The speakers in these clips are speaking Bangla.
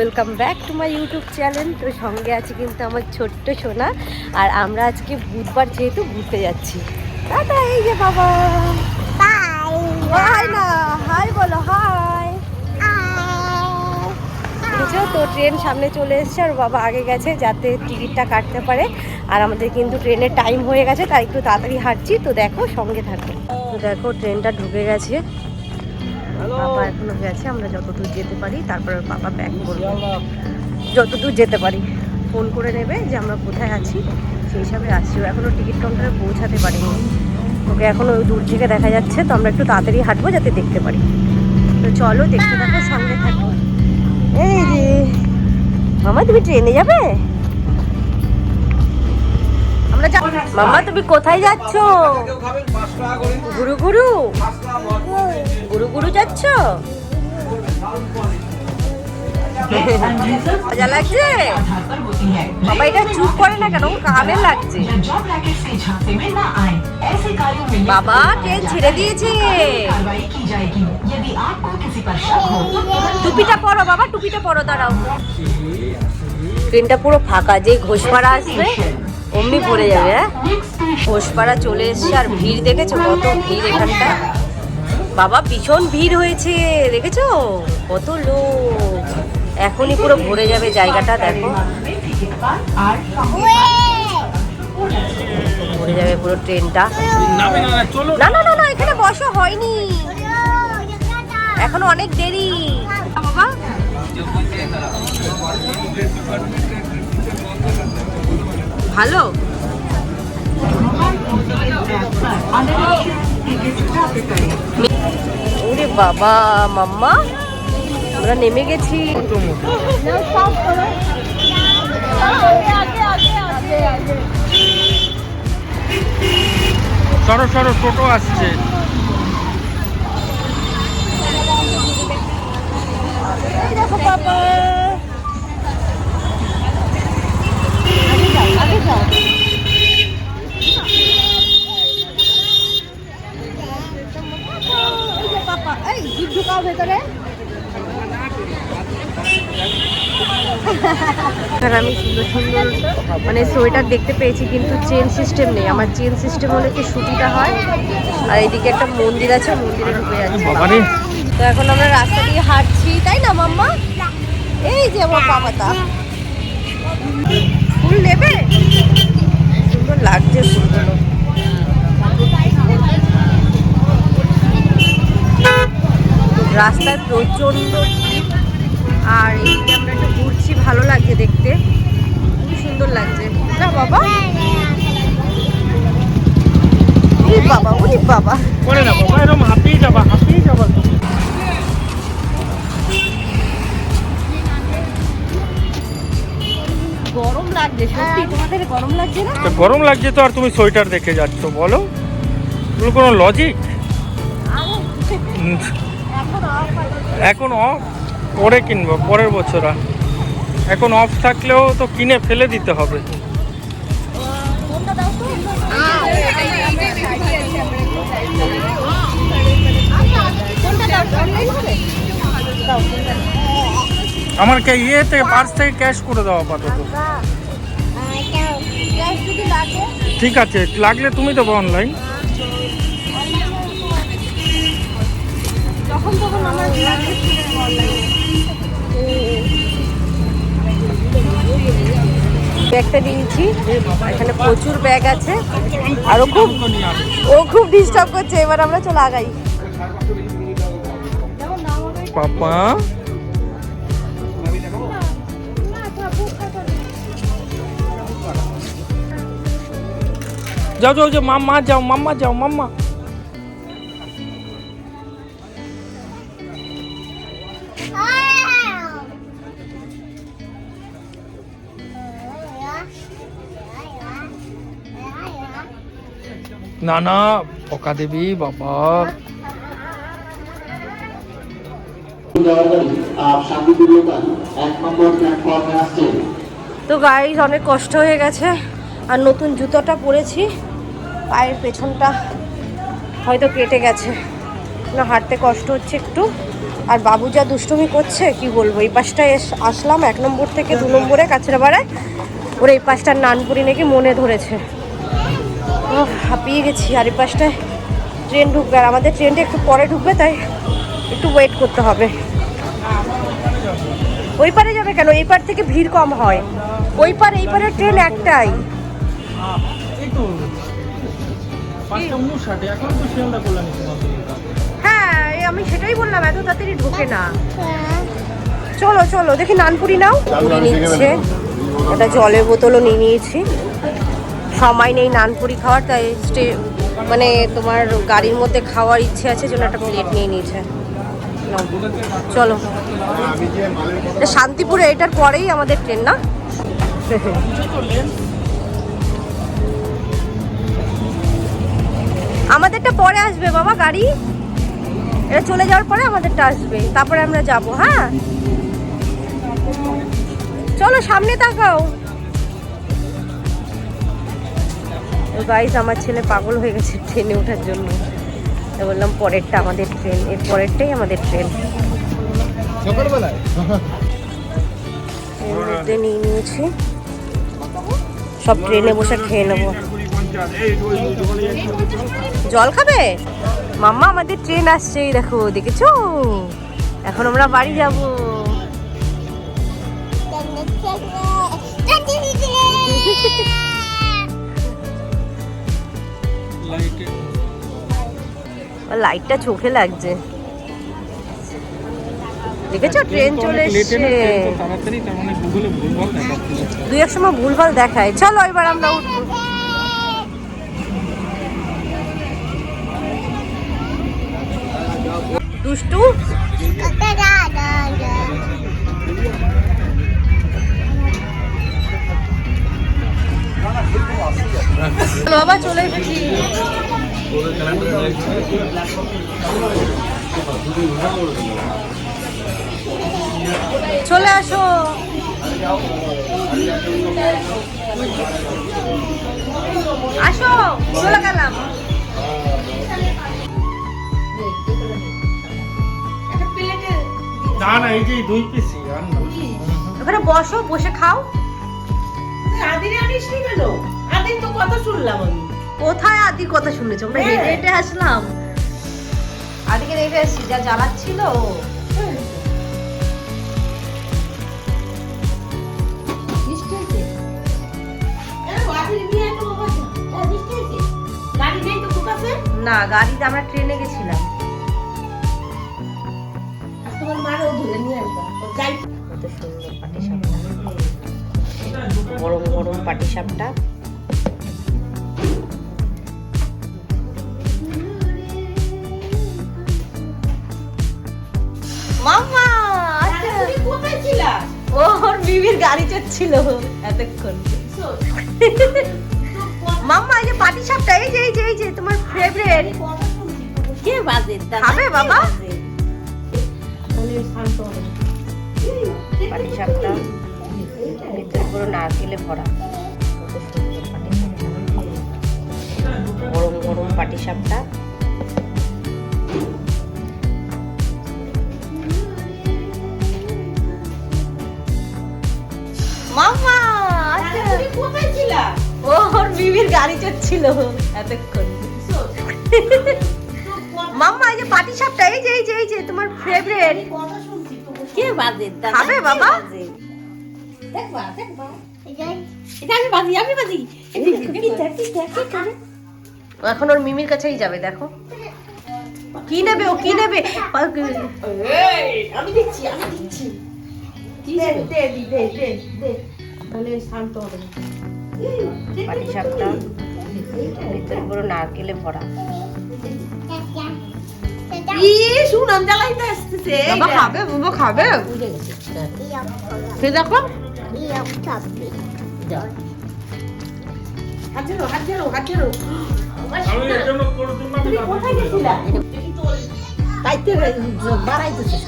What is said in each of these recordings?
Welcome back to my YouTube channel তো সঙ্গে আছে কিন্তু আমার ছোট্ট সোনা। আর আমরা আজকে বুধবার যেহেতু ঘুরতে যাচ্ছি। দাদা বাবা। বলো তো ট্রেন সামনে চলে এসছে আর বাবা আগে গেছে যাতে টিকিটটা কাটতে পারে। আর আমাদের কিন্তু ট্রেনের টাইম হয়ে গেছে, তাই একটু তাড়াতাড়ি হাঁটছি। তো দেখো, সঙ্গে থাকো। দেখো ট্রেনটা ঢুকে গেছে। বাবা এখনও গেছে, আমরা যতদূর যেতে পারি, তারপর বাবা ব্যাক করব। যতদূর যেতে পারি। ফোন করে নেবে যে আমরা কোথায় আছি, সেই হিসাবে আসছি। ও এখনও টিকিট কাউন্টারে পৌঁছাতে পারিনি। ওকে এখনও ওই দূর থেকে দেখা যাচ্ছে, তো আমরা একটু তাড়াতাড়ি হাঁটবো যাতে দেখতে পারি। তো চলো, দেখতে থাকো, সঙ্গে থাকো। এই রে। মামা, তুমি ট্রেনে যাবে? আমরা যা মাম্মা, তুমি কোথায় যাচ্ছ? গুরু গুরু? গুরু গুরু যাচ্ছ? মজা লাগছে? বাবা, এটা চুপ করে না কেন? কামে লাগছে। বাবা, ট্রেন ছেড়ে দিয়েছে। টুপিটা পরো বাবা, টুপিটা পরো, দাঁড়াও। ট্রেনটা পুরো ফাঁকা, যে ঘোষপাড়া আসবে। অমনি পড়ে যাবে হ্যাঁ? ঘোষপাড়া চলে এসছে, আর ভিড় দেখেছ? কত ভিড় এখানটা? বাবা, ভীষণ ভিড় হয়েছে, দেখেছ? কত লোক। এখনই পুরো ভরে যাবে জায়গাটা, দেখো। ভরে যাবে পুরো ট্রেনটা। না না না না, এখানে বসা হয়নি। এখন অনেক দেরি। বাবা ভালো? ওরে বাবা মাম্মা আমরা নেমে গেছি। সরো সরো টোটো আসছে দেখো বাবা আগে যাও আগে যাও এই যে পাপা এই জিভ ঢুকাও ভেতরে এখানে আমি সুন্দর সুন্দর মানে সোয়েটার দেখতে পেয়েছি কিন্তু চেন সিস্টেম নেই। আমার চেন সিস্টেম হলে কি সুবিধা হয়। আর এইদিকে একটা মন্দির আছে মন্দিরে ঢুকে যাচ্ছে। তো এখন আমরা রাস্তা দিয়ে হাঁটছি তাই না মাম্মা? এই যে আমার বাবাটা ফুল নেবে? সুন্দর লাগছে ফুলগুলো রাস্তায় প্রচণ্ড ভিড় আর এইদিকে আমরা একটু ঘুরছি ভালো লাগছে দেখতে। খুব সুন্দর লাগছে। না বাবা। বাবা উনি বাবা। করে না বাবা এরকম হাঁপিয়ে যাবা হাঁপিয়ে যাবা তুমি। গরম লাগছে সত্যি তোমাদের গরম লাগছে না? তো গরম লাগছে তো আর তুমি সোয়েটার দেখে যাচ্ছ বলো। কোনো লজিক এখন এখন অফ পরে কিনবো পরের বছর এখন অফ থাকলেও তো কিনে ফেলে দিতে হবে কোনটা দাও তো? কোনটা দাও? online হবে? দাও, কোনটা দাও? আমার কে ইয়ে থেকে পার্স থেকে ক্যাশ করে দাও আপাতত ঠিক আছে লাগলে তুমি দেবো অনলাইন যখন তখন আমার ব্যাগটা দিয়েছি এখানে প্রচুর ব্যাগ আছে। আরও খুব ও খুব ডিস্টার্ব করছে। এবার আমরা চলে আগাই। পাপা। যাও যাও যাও। মাম্মা যাও মাম্মা যাও মাম্মা না না বকা দেবি, বাবা। গাড়ি তো গাইজ অনেক কষ্ট হয়ে গেছে, আর নতুন জুতোটা পরেছি। পায়ের পেছনটা হয়তো কেটে গেছে। না, হাঁটতে কষ্ট হচ্ছে একটু। আর বাবু যা দুষ্টুমি করছে, কি বলব? এই পাশটায় আসলাম, এক নম্বর থেকে দু নম্বরে কাছড়াপাড়ায় ওর এই পাশটার নানপুরি নাকি মনে ধরেছে। হাঁপিয়ে গেছি আর এই পাশটায় ট্রেন ঢুকবে। আর আমাদের ট্রেনটা একটু পরে ঢুকবে তাই একটু ওয়েট করতে হবে। ওই পারে যাবে কেন? এই পার থেকে ভিড় কম হয়। ওই পার এই পারের ট্রেন একটাই। হ্যাঁ এই আমি সেটাই বললাম এত তাড়াতাড়ি ঢোকে না। চলো চলো দেখি নানপুরি নাও। পুরি নিচ্ছে। একটা জলের বোতলও নিয়ে নিয়েছি। সময় নেই নানপুরি খাওয়ার, তাই স্টে মানে তোমার গাড়ির মধ্যে খাওয়ার ইচ্ছে আছে, জন্য একটা প্লেট নিয়ে নিয়েছে। চলো। শান্তিপুরে, এটার পরেই আমাদের ট্রেন না? আমাদেরটা পরে আসবে বাবা গাড়ি। এটা চলে যাওয়ার পরে আমাদেরটা আসবে, তারপরে আমরা যাব হ্যাঁ? চলো, সামনে তাকাও। গাইজ আমার ছেলে পাগল হয়ে গেছে ট্রেনে ওঠার জন্য। তো বললাম পরেরটা আমাদের ট্রেন এর পরেরটাই আমাদের ট্রেন এর মধ্যে নিয়ে নিয়েছি। সব ট্রেনে বসে খেয়ে নেব। জল খাবে? মাম্মা আমাদের ট্রেন আসছে দেখো দেখেছ? এখন আমরা বাড়ি যাব। লাইটটা চোখে লাগছে। দেখেছ? ট্রেন চলে এসছে। মানে দুই এক সময় ভুলভাল দেখায়। চলো এবার আমরা উঠবো। দুষ্টু? বাবা চলে এসেছি। চলে আসো। আসো চলে গেলাম। না না এই যে দুই পিসি ওখানে বসো বসে খাও। আদিরে আনিসনি কেন? আদির তো কথা শুনলাম আমি। কোথায় আদি কথা শুনেছো? আমরা হেঁটে হেঁটে আসলাম। আদিকে রেখে এসছি যা জ্বালাচ্ছিল। না গাড়িতে আমরা ট্রেনে গেছিলাম। তোমার মারও ধরে নিয়ে আসবা। যাই। কত সুন্দর পাটি সাপটা গরম গরম পাটি সাপটা মামা তুমি কোথায় ছিলা? ওর বিবির গাড়ি চড়ছিল এতক্ষণ। মাম্মা এই যে পাটি সাপটা এই যে এই যে এই যে তোমার ফেভারিট কে বাজে খাবে বাবা? পাটি সাপটা ভিতরে পুরো নারকেলে ভরা। গরম গরম পাটি সাপটা। বিবির গাড়ি চড়ছিল এতক্ষণ। মাম্মা এই যে পাটি সাপটা এই যে এই যে এই যে তোমার ফেভারিট কে বাজে? খাবে বাবা? দেখবা দেখবা এটা আমি বাজি আমি বাজি। এখন ওর মিমির কাছেই যাবে দেখো। কি নেবে ও কি নেবে? আমি দিচ্ছি আমি দিচ্ছি। দে দে দে দে দে। তাহলে শান্ত হবে পাটি সাপটা ভিতরে পুরো নারকেলে ভরা। খাবে বাবা খাবে। বুঝে গেছে সে দেখো। কোথায় গেছিলা? তাইতে বাড়াইতেছিস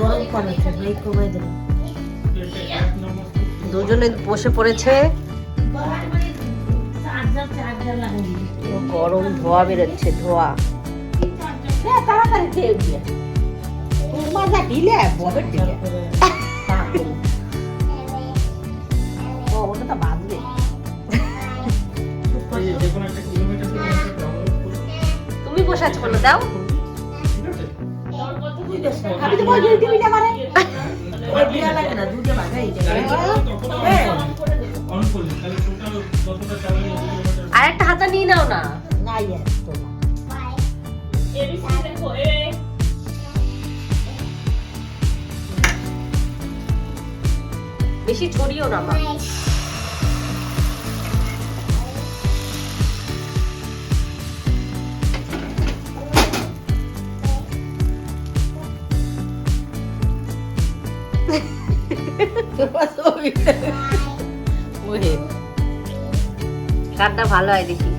গরম পানি কমাই দেবে। দুজনে বসে পড়েছে। গরম ধোয়া বেরোচ্ছে ধোয়া। তুমি বসে আছো বলো দাও। আমি তো বলছি না মানে দুধে আর একটা হাতা নিয়ে নাও না। বেশি ছড়িও না মা। কারটা ভালো হয় দেখি।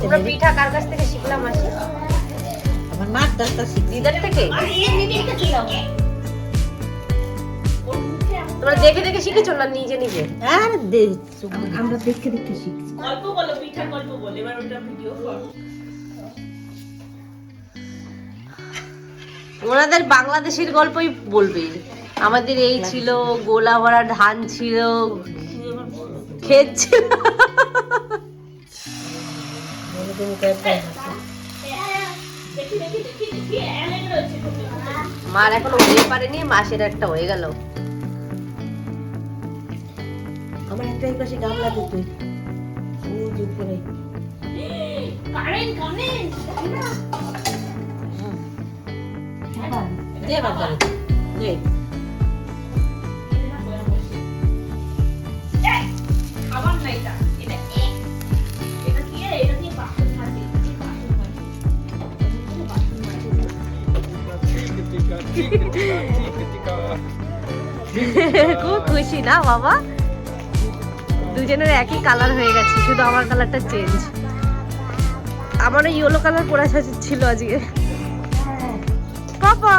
তোমরা পিঠা কার কাছ থেকে শিখলাম মাসি? আমার মার দাসটা দিদার থেকে? তোমরা দেখে দেখে শিখেছো না নিজে নিজে? আর আমরা দেখে দেখে শিখছি। ওনাদের বাংলাদেশের গল্পই বলবে। আমাদের এই ছিল গোলা ভরা ধান ছিল ক্ষেত ছিল। মার এখনও হয়ে পারেনি মাসের একটা হয়ে গেল। আমার একটা এই পাশে ওই যে উপরে দে খুব খুশি না, বাবা? দুজনের একই কালার হয়ে গেছে, শুধু আমার কালারটা চেঞ্জ আমারও ইয়েলো কালার পরা ছিল আজকে। পাপা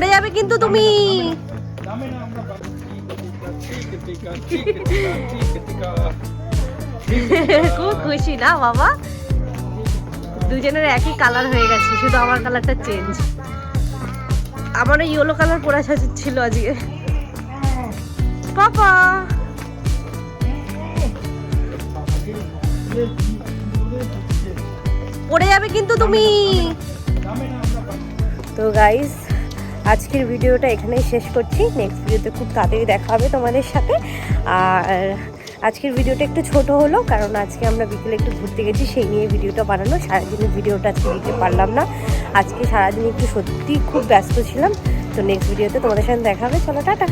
পড়ে যাবে কিন্তু তুমি। খুব খুশি না বাবা? দুজনের একই কালার হয়ে গেছে শুধু আমার কালারটা চেঞ্জ আমারও ইয়েলো কালার পরা ছিল আজকে। পাপা! পড়ে যাবে কিন্তু তুমি। তো গাইস আজকের ভিডিওটা এখানেই শেষ করছি। নেক্সট ভিডিওতে খুব তাড়াতাড়ি দেখা হবে তোমাদের সাথে। আর আজকের ভিডিওটা একটু ছোট হলো, কারণ আজকে আমরা বিকেলে একটু ঘুরতে গেছি, সেই নিয়ে ভিডিওটা বানানো। সারাদিনের ভিডিওটা আজকে দিতে পারলাম না। আজকে সারাদিন একটু সত্যি খুব ব্যস্ত ছিলাম। তো নেক্সট ভিডিওতে তোমাদের সাথে দেখা হবে। চলো, টাটা।